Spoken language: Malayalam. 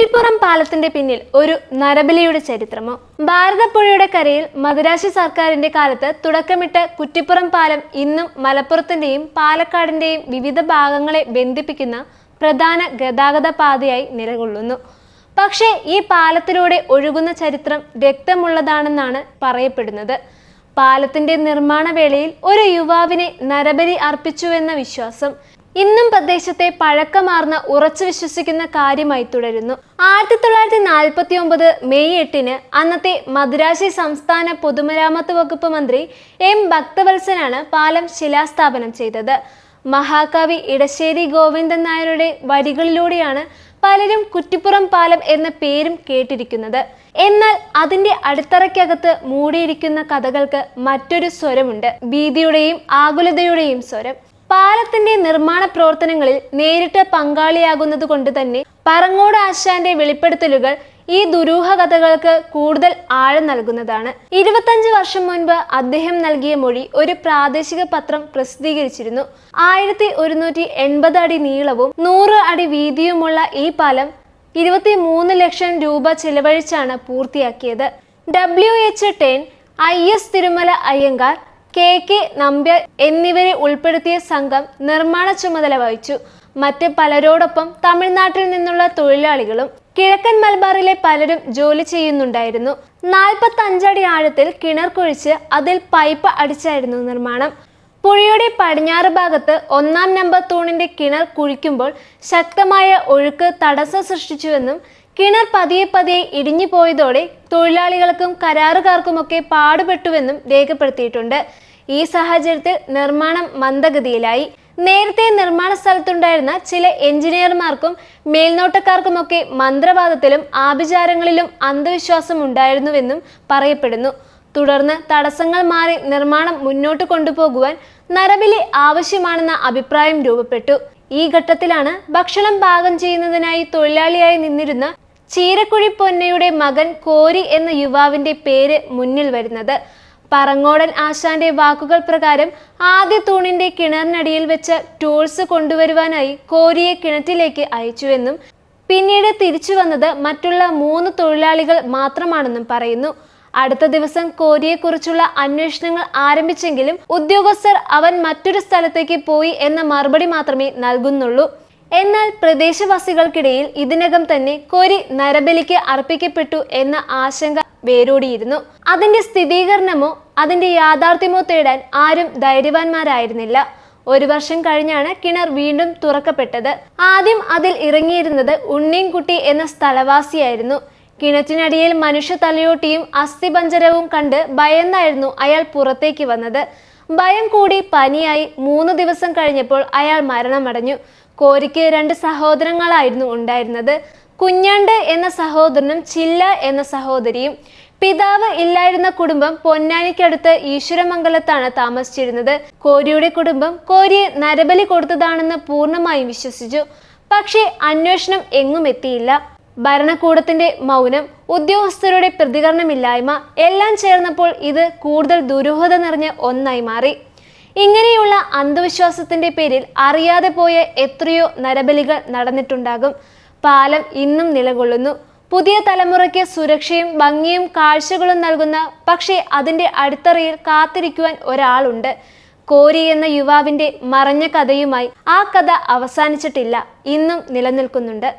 കുറ്റിപ്പുറം പാലത്തിന്റെ പിന്നിൽ ഒരു നരബലിയുടെ ചരിത്രമോ? ഭാരതപ്പുഴയുടെ കരയിൽ മദുരാശി സർക്കാരിന്റെ കാലത്ത് തുടക്കമിട്ട കുറ്റിപ്പുറം പാലം ഇന്നും മലപ്പുറത്തിന്റെയും പാലക്കാടിന്റെയും വിവിധ ഭാഗങ്ങളെ ബന്ധിപ്പിക്കുന്ന പ്രധാന ഗതാഗത പാതയായി നിലകൊള്ളുന്നു. പക്ഷേ ഈ പാലത്തിലൂടെ ഒഴുകുന്ന ചരിത്രം രക്തമുള്ളതാണെന്നാണ് പറയപ്പെടുന്നത്. പാലത്തിന്റെ നിർമ്മാണ വേളയിൽ ഒരു യുവാവിനെ നരബലി അർപ്പിച്ചുവെന്ന വിശ്വാസം ഇന്നും പ്രദേശത്തെ പഴക്കമാർന്ന ഉറച്ചു വിശ്വസിക്കുന്ന കാര്യമായി തുടരുന്നു. ആയിരത്തി തൊള്ളായിരത്തി നാൽപ്പത്തി ഒമ്പത് മെയ് എട്ടിന് അന്നത്തെ മദുരാശി സംസ്ഥാന പൊതുമരാമത്ത് വകുപ്പ് മന്ത്രി എം ഭക്തവത്സനാണ് പാലം ശിലാസ്ഥാപനം ചെയ്തത്. മഹാകവി ഇടശ്ശേരി ഗോവിന്ദൻ നായരുടെ വരികളിലൂടെയാണ് പലരും കുറ്റിപ്പുറം പാലം എന്ന പേരും കേട്ടിരിക്കുന്നത്. എന്നാൽ അതിന്റെ അടിത്തറയ്ക്കകത്ത് മൂടിയിരിക്കുന്ന കഥകൾക്ക് മറ്റൊരു സ്വരമുണ്ട്. ഭീതിയുടെയും ആകുലതയുടെയും സ്വരം. പാലത്തിന്റെ നിർമ്മാണ പ്രവർത്തനങ്ങളിൽ നേരിട്ട് പങ്കാളിയാകുന്നത് കൊണ്ട് തന്നെ പറങ്ങോട് ആശാന്റെ വെളിപ്പെടുത്തലുകൾ ഈ ദുരൂഹ കഥകൾക്ക് കൂടുതൽ ആഴം നൽകുന്നതാണ്. ഇരുപത്തഞ്ച് വർഷം മുൻപ് അദ്ദേഹം നൽകിയ മൊഴി ഒരു പ്രാദേശിക പത്രം പ്രസിദ്ധീകരിച്ചിരുന്നു. ആയിരത്തി ഒരുന്നൂറ്റി എൺപത് അടി നീളവും നൂറ് അടി വീതിയുമുള്ള ഈ പാലം ഇരുപത്തി മൂന്ന് ലക്ഷം രൂപ ചെലവഴിച്ചാണ് പൂർത്തിയാക്കിയത്. W H ten I S Thirumala Iyengar K K Nambiar എന്നിവരെ ഉൾപ്പെടുത്തിയ സംഘം നിർമ്മാണ ചുമതല വഹിച്ചു. മറ്റ് പലരോടൊപ്പം തമിഴ്നാട്ടിൽ നിന്നുള്ള തൊഴിലാളികളും കിഴക്കൻ മലബാറിലെ പലരും ജോലി ചെയ്യുന്നുണ്ടായിരുന്നു. നാൽപ്പത്തി അഞ്ചടി ആഴത്തിൽ കിണർ കുഴിച്ച് അതിൽ പൈപ്പ് അടിച്ചായിരുന്നു നിർമ്മാണം. പുഴയുടെ പടിഞ്ഞാറ് ഭാഗത്ത് ഒന്നാം നമ്പർ തൂണിന്റെ കിണർ കുഴിക്കുമ്പോൾ ശക്തമായ ഒഴുക്ക് തടസ്സം സൃഷ്ടിച്ചുവെന്നും കിണർ പതിയെ പതിയെ ഇടിഞ്ഞു പോയതോടെ തൊഴിലാളികൾക്കും കരാറുകാർക്കുമൊക്കെ പാടുപെട്ടുവെന്നും രേഖപ്പെടുത്തിയിട്ടുണ്ട്. ഈ സാഹചര്യത്തിൽ നിർമ്മാണം മന്ദഗതിയിലായി. നേരത്തെ നിർമ്മാണ സ്ഥലത്തുണ്ടായിരുന്ന ചില എഞ്ചിനീയർമാർക്കും മേൽനോട്ടക്കാർക്കുമൊക്കെ മന്ത്രവാദത്തിലും ആഭിചാരങ്ങളിലും അന്ധവിശ്വാസം ഉണ്ടായിരുന്നുവെന്നും പറയപ്പെടുന്നു. തുടർന്ന് തടസ്സങ്ങൾ മാറി നിർമ്മാണം മുന്നോട്ട് കൊണ്ടുപോകുവാൻ നരബലി ആവശ്യമാണെന്ന അഭിപ്രായം രൂപപ്പെട്ടു. ഈ ഘട്ടത്തിലാണ് ഭക്ഷണം പാകം ചെയ്യുന്നതിനായി തൊഴിലാളിയായി നിന്നിരുന്ന ചീരക്കുഴി പൊന്നയുടെ മകൻ കോരി എന്ന യുവാവിന്റെ പേര് മുന്നിൽ വരുന്നത്. പറങ്ങോടൻ ആശാന്റെ വാക്കുകൾ പ്രകാരം ആദ്യ തൂണിന്റെ കിണറിനടിയിൽ വെച്ച് ടൂൾസ് കൊണ്ടുവരുവാനായി കോരിയെ കിണറ്റിലേക്ക് അയച്ചുവെന്നും പിന്നീട് തിരിച്ചു വന്നത് മറ്റുള്ള മൂന്ന് തൊഴിലാളികൾ മാത്രമാണെന്നും പറയുന്നു. അടുത്ത ദിവസം കോരിയെക്കുറിച്ചുള്ള അന്വേഷണങ്ങൾ ആരംഭിച്ചെങ്കിലും ഉദ്യോഗസ്ഥർ അവൻ മറ്റൊരു സ്ഥലത്തേക്ക് പോയി എന്ന മറുപടി മാത്രമേ നൽകുന്നുള്ളൂ. എന്നാൽ പ്രദേശവാസികൾക്കിടയിൽ ഇതിനകം തന്നെ കൊരി നരബലിക്ക് അർപ്പിക്കപ്പെട്ടു എന്ന ആശങ്ക വേരോടിയിരുന്നു. അതിന്റെ സ്ഥിരീകരണമോ അതിന്റെ യാഥാർത്ഥ്യമോ തേടാൻ ആരും ധൈര്യവാന്മാരായിരുന്നില്ല. ഒരു വർഷം കഴിഞ്ഞാണ് കിണർ വീണ്ടും തുറക്കപ്പെട്ടത്. ആദ്യം അതിൽ ഇറങ്ങിയിരുന്നത് ഉണ്ണിൻകുട്ടി എന്ന സ്ഥലവാസിയായിരുന്നു. കിണറ്റിനടിയിൽ മനുഷ്യ തലയോട്ടിയും അസ്ഥിപഞ്ചരവും കണ്ട് ഭയന്നായിരുന്നു അയാൾ പുറത്തേക്ക് വന്നത്. ഭയം കൂടി പനിയായി മൂന്ന് ദിവസം കഴിഞ്ഞപ്പോൾ അയാൾ മരണമടഞ്ഞു. കോരിക്ക് രണ്ട് സഹോദരങ്ങളായിരുന്നു ഉണ്ടായിരുന്നത്. കുഞ്ഞാണ്ട് എന്ന സഹോദരനും ചില്ല എന്ന സഹോദരിയും. പിതാവ് ഇല്ലായിരുന്ന കുടുംബം പൊന്നാനിക്കടുത്ത് ഈശ്വരമംഗലത്താണ് താമസിച്ചിരുന്നത്. കോരിയുടെ കുടുംബം കോരിയെ നരബലി കൊടുത്തതാണെന്ന് പൂർണമായും വിശ്വസിച്ചു. പക്ഷേ അന്വേഷണം എങ്ങും എത്തിയില്ല. ഭരണകൂടത്തിന്റെ മൗനം ഉദ്യോഗസ്ഥരുടെ പ്രതികരണമില്ലായ്മ എല്ലാം ചേർന്നപ്പോൾ ഇത് കൂടുതൽ ദുരൂഹത നിറഞ്ഞ ഒന്നായി മാറി. ഇങ്ങനെയുള്ള അന്ധവിശ്വാസത്തിന്റെ പേരിൽ അറിയാതെ പോയ എത്രയോ നരബലികൾ നടന്നിട്ടുണ്ടാകും. പാലം ഇന്നും നിലകൊള്ളുന്നു. പുതിയ തലമുറയ്ക്ക് സുരക്ഷയും ഭംഗിയും കാഴ്ചകളും നൽകുന്ന പക്ഷേ അതിന്റെ അടിത്തറയിൽ കാത്തിരിക്കുവാൻ ഒരാളുണ്ട്. കോരി എന്ന യുവാവിന്റെ മറഞ്ഞ കഥയുമായി ആ കഥ അവസാനിച്ചിട്ടില്ല ഇന്നും നിലനിൽക്കുന്നുണ്ട്.